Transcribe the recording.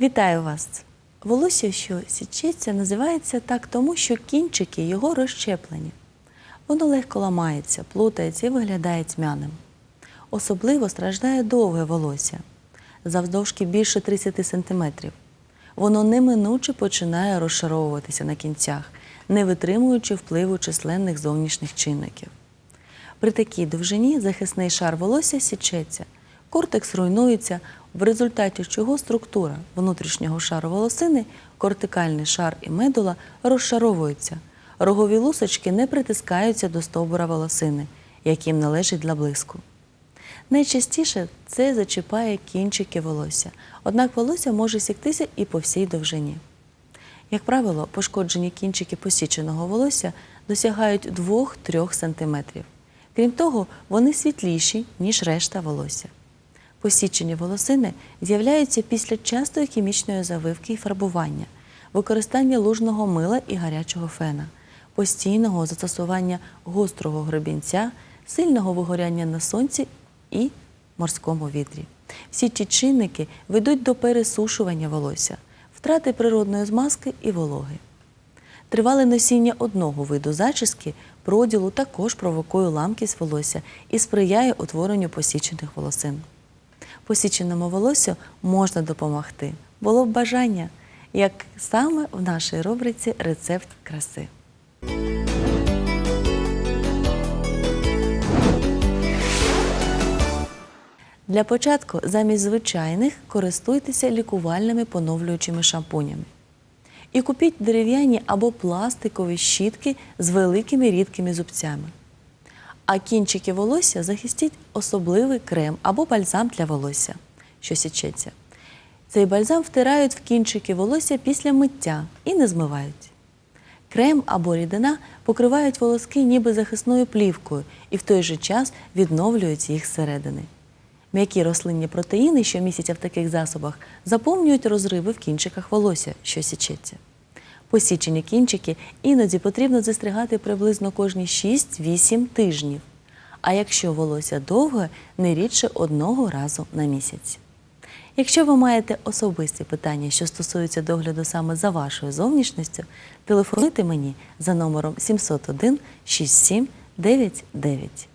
Вітаю вас! Волосся, що січеться, називається так тому, що кінчики його розщеплені. Воно легко ламається, плутається і виглядає тьмяним. Особливо страждає довге волосся, завдовжки більше 30 см. Воно неминуче починає розшаровуватися на кінцях, не витримуючи впливу численних зовнішніх чинників. При такій довжині захисний шар волосся січеться, кортекс руйнується, в результаті чого структура внутрішнього шару волосини, кортикальний шар і медула розшаровуються. Рогові лусочки не притискаються до стовбура волосини, яким належить для блиску. Найчастіше це зачіпає кінчики волосся, однак волосся може сіктися і по всій довжині. Як правило, пошкоджені кінчики посіченого волосся досягають 2-3 см. Крім того, вони світліші, ніж решта волосся. Посічені волосини з'являються після частої хімічної завивки і фарбування, використання лужного мила і гарячого фена, постійного застосування гострого гребінця, сильного вигоряння на сонці і морському вітрі. Всі ці чинники ведуть до пересушування волосся, втрати природної змазки і вологи. Тривале носіння одного виду зачіски проділу також провокує ламкість волосся і сприяє утворенню посічених волосин. Посіченому волосю можна допомогти. Було б бажання, як саме в нашій рубриці Рецепт краси. Для початку замість звичайних користуйтеся лікувальними поновлюючими шампунями. І купіть дерев'яні або пластикові щітки з великими рідкими зубцями. А кінчики волосся захистіть особливий крем або бальзам для волосся, що січеться. Цей бальзам втирають в кінчики волосся після миття і не змивають. Крем або рідина покривають волоски ніби захисною плівкою і в той же час відновлюють їх зсередини. М'які рослинні протеїни, що містяться в таких засобах, заповнюють розриви в кінчиках волосся, що січеться. Посічені кінчики іноді потрібно застригати приблизно кожні 6-8 тижнів. А якщо волосся довге, не рідше одного разу на місяць. Якщо ви маєте особисті питання, що стосуються догляду саме за вашою зовнішністю, телефонуйте мені за номером 701 67 99.